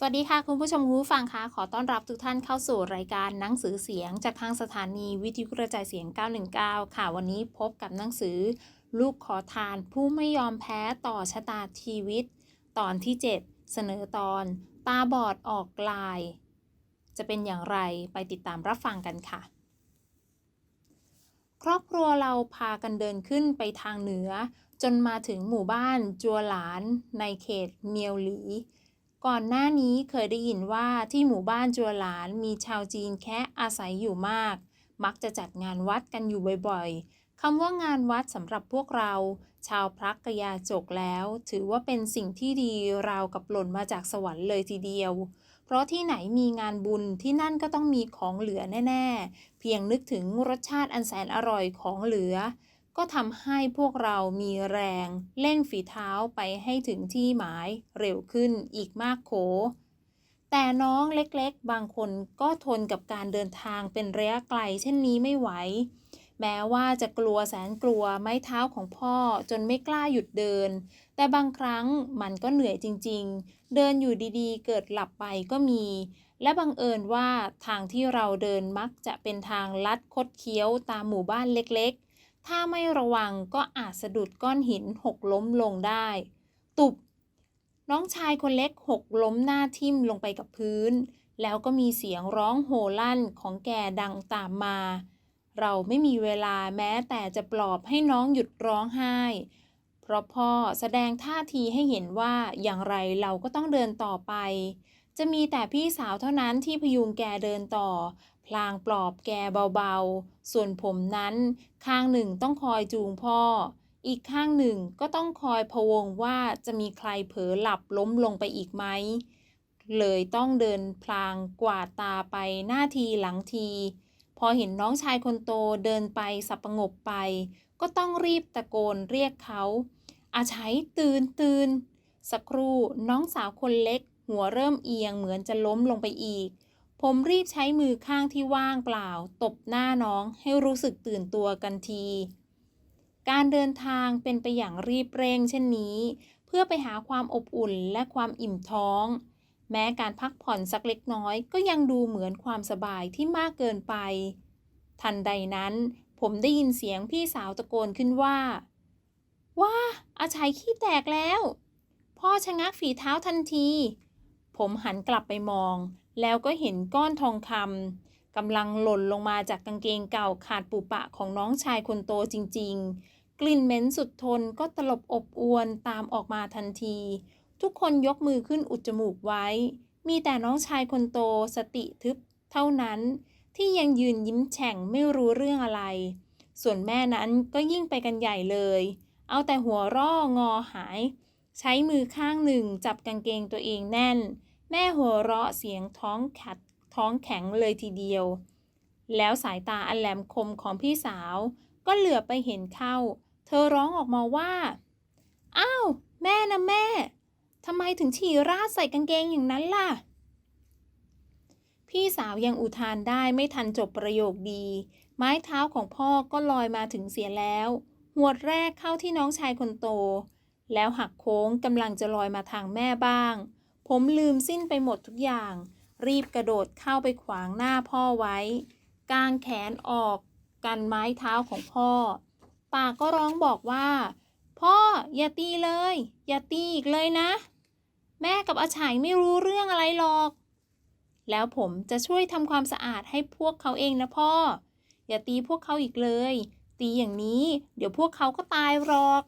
สวัสดีค่ะ คุณผู้ชมคุณผู้ฟังคะขอต้อนรับทุกท่านเข้าสู่รายการหนังสือเสียง จากทางสถานีวิทยุกระจายเสียง 919 ค่ะ วันนี้พบกับหนังสือ ลูกขอทาน ผู้ไม่ยอมแพ้ต่อชะตาชีวิต ตอนที่ 7 เสนอตอน ตาบอดออกลาย จะเป็นอย่างไรไปติดตามรับฟังกันค่ะ ครอบครัวเราพากันเดินขึ้นไปทางเหนือ จนมาถึงหมู่บ้านจัวหลาน ในเขตเมียวหลี ก่อนหน้านี้เคยได้ยินว่าที่หมู่บ้านจัวหลานมีชาวจีนแค่อาศัยอยู่มาก มักจะจัดงานวัดกันอยู่บ่อยๆคำว่างานวัดสำหรับพวกเรา ชาวพระกยาจกแล้ว ถือว่าเป็นสิ่งที่ดีราวกับหล่นมาจากสวรรค์เลยทีเดียว เพราะที่ไหนมีงานบุญที่นั่นก็ต้องมีของเหลือแน่ ๆ เพียงนึกถึงรสชาติอันแสนอร่อยของเหลือ ก็ทำให้พวกเรามีแรงเร่งฝีเท้าไปให้ถึงที่หมายเร็วขึ้นอีกมากโข แต่น้องเล็กๆ บางคนก็ทนกับการเดินทางเป็นระยะไกลเช่นนี้ไม่ไหว แม้ว่าจะกลัวแสนกลัวไม้เท้าของพ่อจนไม่กล้าหยุดเดิน แต่บางครั้งมันก็เหนื่อยจริงๆ เดินอยู่ดีๆ เกิดหลับไปก็มี และบังเอิญว่าทางที่เราเดินมักจะเป็นทางลัดคดเคี้ยวตามหมู่บ้านเล็กๆ ถ้าไม่ระวังก็อาจสะดุดก้อนหินหกล้มลงได้ ตุบ น้องชายคนเล็กหกล้มหน้าทิ่มลงไปกับพื้น แล้วก็มีเสียงร้องโห่ลั่นของแกดังตามมา เราไม่มีเวลาแม้แต่จะปลอบให้น้องหยุดร้องไห้ เพราะพ่อแสดงท่าทีให้เห็นว่าอย่างไรเราก็ต้องเดินต่อไปจะมีแต่พี่สาวเท่านั้นที่พยุงแกเดินต่อ พลางปลอบแกเบาๆ ส่วนผมนั้น ข้างหนึ่งต้องคอยจูงพ่อ อีกข้างหนึ่งก็ต้องคอยพะวงว่าจะมีใครเผลอหลับล้มลงไปอีกไหม เลยต้องเดินพลางกวาดตาไปหน้าทีหลังที พอเห็นน้องชายคนโตเดินไปสับประงบไป ก็ต้องรีบตะโกนเรียกเขาอาชัยตื่นตื่นสักครู่น้องสาวคนเล็ก หัวเริ่มเอียงเหมือนจะล้มลงไปอีก ผมรีบใช้มือข้างที่ว่างเปล่า ตบหน้าน้องให้รู้สึกตื่นตัวกันที การเดินทางเป็นไปอย่างรีบเร่งเช่นนี้ เพื่อไปหาความอบอุ่นและความอิ่มท้อง แม้การพักผ่อนสักเล็กน้อย ก็ยังดูเหมือนความสบายที่มากเกินไป ทันใดนั้น ผมได้ยินเสียงพี่สาวตะโกนขึ้นว่า ว้าอาชัยขี้แตกแล้ว พ่อชะงักฝีเท้าทันที ผมหันกลับไปมอง แล้วก็เห็นก้อนทองคำกำลังหล่นลงมาจากกางเกงเก่าขาดปุปะของน้องชายคนโตจริง ๆ กลิ่นเหม็นสุดทนก็ตลบอบอวนตามออกมาทันที ทุกคนยกมือขึ้นอุดจมูกไว้ มีแต่น้องชายคนโตสติทึบเท่านั้นที่ยังยืนยิ้มแฉ่งไม่รู้เรื่องอะไร ส่วนแม่นั้นก็ยิ่งไปกันใหญ่เลย เอาแต่หัวร่องอหาย ใช้มือข้างหนึ่งจับกางเกงตัวเองแน่น แม่หัวเราะเสียงท้องขัดท้องแข็งเลยทีเดียว แล้วสายตาอันแหลมคมของพี่สาว ก็เหลือไปเห็นเข้า เธอร้องออกมาว่า อ้าว แม่นะแม่ทำไมถึงฉี่ราดใส่กางเกงอย่างนั้นล่ะ พี่สาวยังอุทานได้ไม่ทันจบประโยคดี ไม้เท้าของพ่อก็ลอยมาถึงเสียแล้ว หัวแรกเข้าที่น้องชายคนโต แล้วหักโค้งกำลังจะลอยมาทางแม่บ้าง ผมลืมสิ้นไปหมดทุกอย่าง รีบกระโดดเข้าไปขวางหน้าพ่อไว้ กางแขนออกกันไม้เท้าของพ่อ ปากก็ร้องบอกว่า พ่ออย่าตีเลย อย่าตีอีกเลยนะ แม่กับอาฉายไม่รู้เรื่องอะไรหรอก แล้วผมจะช่วยทำความสะอาดให้พวกเขาเองนะพ่อ อย่าตีพวกเขาอีกเลย ตีอย่างนี้ เดี๋ยวพวกเขาก็ตายหรอก